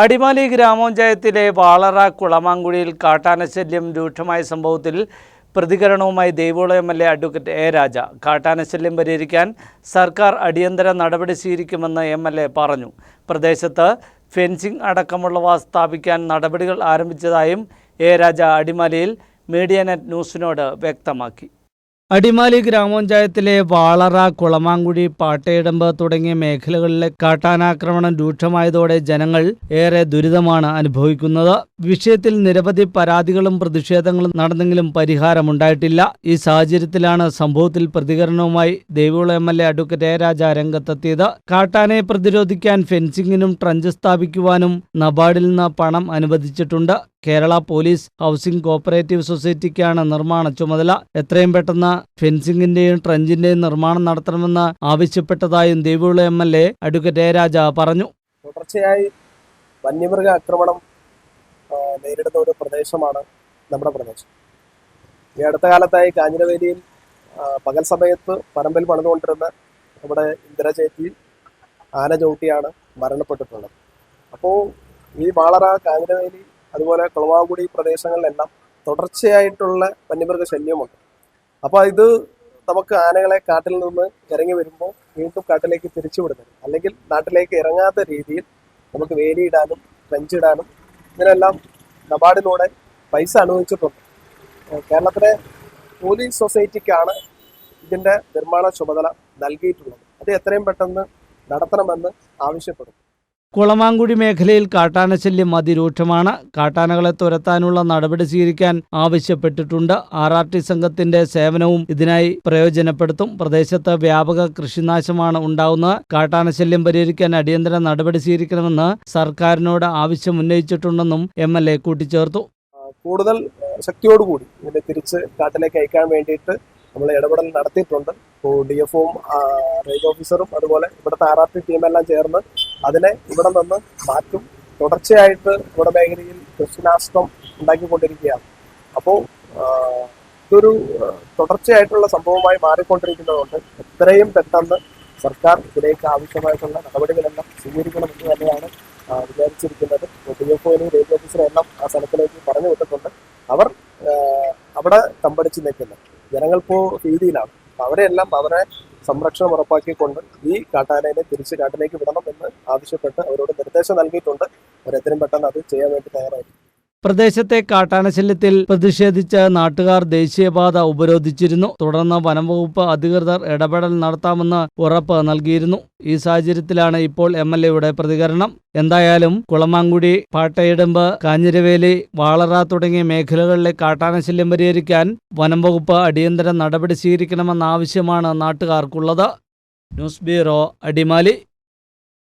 അടിമാലി ഗ്രാമപഞ്ചായത്തിലെ വാളറ കുളമാങ്കുഴിയിൽ കാട്ടാനശല്യം രൂക്ഷമായ സംഭവത്തിൽ പ്രതികരണവുമായി ദേവോള M L A advocate A Raja. കാട്ടാനശല്യം പരിഹരിക്കാൻ സർക്കാർ അടിയന്തര നടപടി സ്വീകരിക്കുമെന്ന് എം എൽ എ പറഞ്ഞു. പ്രദേശത്ത് ഫെൻസിംഗ് അടക്കമുള്ളവ സ്ഥാപിക്കാൻ നടപടികൾ ആരംഭിച്ചതായും എ രാജ അടിമാലിയിൽ മീഡിയ നെറ്റ് ന്യൂസിനോട് വ്യക്തമാക്കി. അടിമാലി ഗ്രാമപഞ്ചായത്തിലെ വാളറ കുളമാങ്കുഴി പാട്ടയിടമ്പ് തുടങ്ങിയ മേഖലകളിലെ കാട്ടാനാക്രമണം രൂക്ഷമായതോടെ ജനങ്ങൾ ഏറെ ദുരിതമാണ് അനുഭവിക്കുന്നത്. വിഷയത്തിൽ നിരവധി പരാതികളും പ്രതിഷേധങ്ങളും നടന്നെങ്കിലും പരിഹാരമുണ്ടായിട്ടില്ല. ഈ സാഹചര്യത്തിലാണ് സംഭവത്തിൽ പ്രതികരണവുമായി Devikulam M L A advocate A Raja രംഗത്തെത്തിയത്. കാട്ടാനയെ പ്രതിരോധിക്കാൻ ഫെൻസിംഗിനും ട്രഞ്ച് സ്ഥാപിക്കുവാനും നബാർഡിൽ നിന്ന് പണം അനുവദിച്ചിട്ടുണ്ട്. കേരള പോലീസ് ഹൗസിംഗ് കോപ്പറേറ്റീവ് സൊസൈറ്റിക്കാണ് നിർമ്മാണ ചുമതല. എത്രയും പെട്ടെന്ന് ഫെൻസിംഗിന്റെയും ട്രഞ്ചിന്റെയും നിർമ്മാണം നടത്തണമെന്ന് ആവശ്യപ്പെട്ടതായും Devikulam M L A advocate Jayaraja Raja പറഞ്ഞു. തുടർച്ചയായി വന്യമൃഗ ആക്രമണം നേരിടുന്ന ഒരു പ്രദേശമാണ് നമ്മുടെ പ്രദേശം. ഈ അടുത്ത കാലത്തായി കാഞ്ഞിരവേലിയിൽ പകൽ സമയത്ത് പറമ്പിൽ പണിതുകൊണ്ടിരുന്ന നമ്മുടെ ഇന്ദിരചേച്ചി ആന ചവിട്ടിയാണ് മരണപ്പെട്ടിട്ടുള്ളത്. അപ്പോൾ ഈ വാളറ കാഞ്ഞിരവേലി അതുപോലെ കുളവാകുടി പ്രദേശങ്ങളിലെല്ലാം തുടർച്ചയായിട്ടുള്ള വന്യമൃഗ ശല്യമുണ്ട്. അപ്പോൾ ഇത് നമുക്ക് ആനകളെ കാട്ടിൽ നിന്ന് ഇറങ്ങി വരുമ്പോൾ വീണ്ടും കാട്ടിലേക്ക് തിരിച്ചു വിടുന്നത്. അല്ലെങ്കിൽ നാട്ടിലേക്ക് ഇറങ്ങാത്ത രീതിയിൽ നമുക്ക് വേലിയിടാനും ബെഞ്ചിടാനും ഇതിനെല്ലാം നബാർഡിലൂടെ പൈസ അനുവദിച്ചിട്ടുണ്ട്. കേരളത്തിലെ പോലീസ് സൊസൈറ്റിക്കാണ് ഇതിന്റെ നിർമ്മാണ ചുമതല നൽകിയിട്ടുള്ളത്. അത് എത്രയും പെട്ടെന്ന് നടത്തണമെന്ന് ആവശ്യപ്പെടും കുളമാങ്കുഴി മേഖലയിൽ കാട്ടാനശല്യം അതിരൂക്ഷമാണ്. കാട്ടാനകളെ തുരത്താനുള്ള നടപടി സ്വീകരിക്കാൻ ആവശ്യപ്പെട്ടിട്ടുണ്ട്. ആർ ആർ ടി സംഘത്തിന്റെ സേവനവും ഇതിനായി പ്രയോജനപ്പെടുത്തും. പ്രദേശത്ത് വ്യാപക കൃഷിനാശമാണ് ഉണ്ടാവുന്നത്. കാട്ടാനശല്യം പരിഹരിക്കാൻ അടിയന്തര നടപടി സ്വീകരിക്കണമെന്ന് സർക്കാരിനോട് ആവശ്യം ഉന്നയിച്ചിട്ടുണ്ടെന്നും എം എൽ എ കൂട്ടിച്ചേർത്തു. കൂടുതൽ ശക്തിയോടുകൂടി ഇതിനെ തിരിച്ച് കാട്ടിലേക്ക് അയക്കാൻ വേണ്ടിയിട്ട് നമ്മൾ ഇടപെടൽ നടത്തിയിട്ടുണ്ട്. ഇപ്പോൾ ഡി എഫും റേഞ്ച് ഓഫീസറും അതുപോലെ ഇവിടുത്തെ ആർ ആർ ടി ടീമെല്ലാം ചേർന്ന് അതിനെ ഇവിടെ നിന്ന് മാറ്റും. തുടർച്ചയായിട്ട് ഇവിടെ മേഖലയിൽ കൃഷിനാശം ഉണ്ടാക്കിക്കൊണ്ടിരിക്കുകയാണ്. അപ്പോൾ ഇതൊരു തുടർച്ചയായിട്ടുള്ള സംഭവമായി മാറിക്കൊണ്ടിരിക്കുന്നതുകൊണ്ട് എത്രയും പെട്ടെന്ന് സർക്കാർ ഇതിലേക്ക് ആവശ്യമായിട്ടുള്ള നടപടികളെല്ലാം സ്വീകരിക്കണമെന്ന് തന്നെയാണ് വിചാരിച്ചിരിക്കുന്നത്. ഡി എഫ് ഒയിലും എല്ലാം ആ സ്ഥലത്തിലേക്ക് പറഞ്ഞു വിട്ടിട്ടുണ്ട്. അവർ അവിടെ തമ്പടിച്ച് നിൽക്കുന്നു. ജനങ്ങൾ ഇപ്പോ ഭീതിയിലാണ്. അവരെല്ലാം അവരെ സംരക്ഷണം ഉറപ്പാക്കിക്കൊണ്ട് ഈ കാട്ടാനയെ തിരിച്ച് കാട്ടിലേക്ക് വിടണം എന്ന് ആവശ്യപ്പെട്ട് അവരോട് നിർദ്ദേശം നൽകിയിട്ടുണ്ട്. അവരെത്രയും പെട്ടെന്ന് അത് ചെയ്യാൻ വേണ്ടി തയ്യാറായി പ്രദേശത്തെ കാട്ടാനശല്യത്തിൽ പ്രതിഷേധിച്ച് നാട്ടുകാർ ദേശീയപാത ഉപരോധിച്ചിരുന്നു. തുടർന്ന് വനംവകുപ്പ് അധികൃതർ ഇടപെടൽ നടത്താമെന്ന് ഉറപ്പ് നൽകിയിരുന്നു. ഈ സാഹചര്യത്തിലാണ് ഇപ്പോൾ എം എൽ എയുടെ പ്രതികരണം. എന്തായാലും കുളമാങ്കുടി പാട്ടയിടുമ്പ് കാഞ്ഞിരവേലി വാളറ തുടങ്ങിയ മേഖലകളിലെ കാട്ടാനശല്യം പരിഹരിക്കാൻ വനംവകുപ്പ് അടിയന്തര നടപടി സ്വീകരിക്കണമെന്ന ആവശ്യമാണ് നാട്ടുകാർക്കുള്ളത്. News bureau Adimali.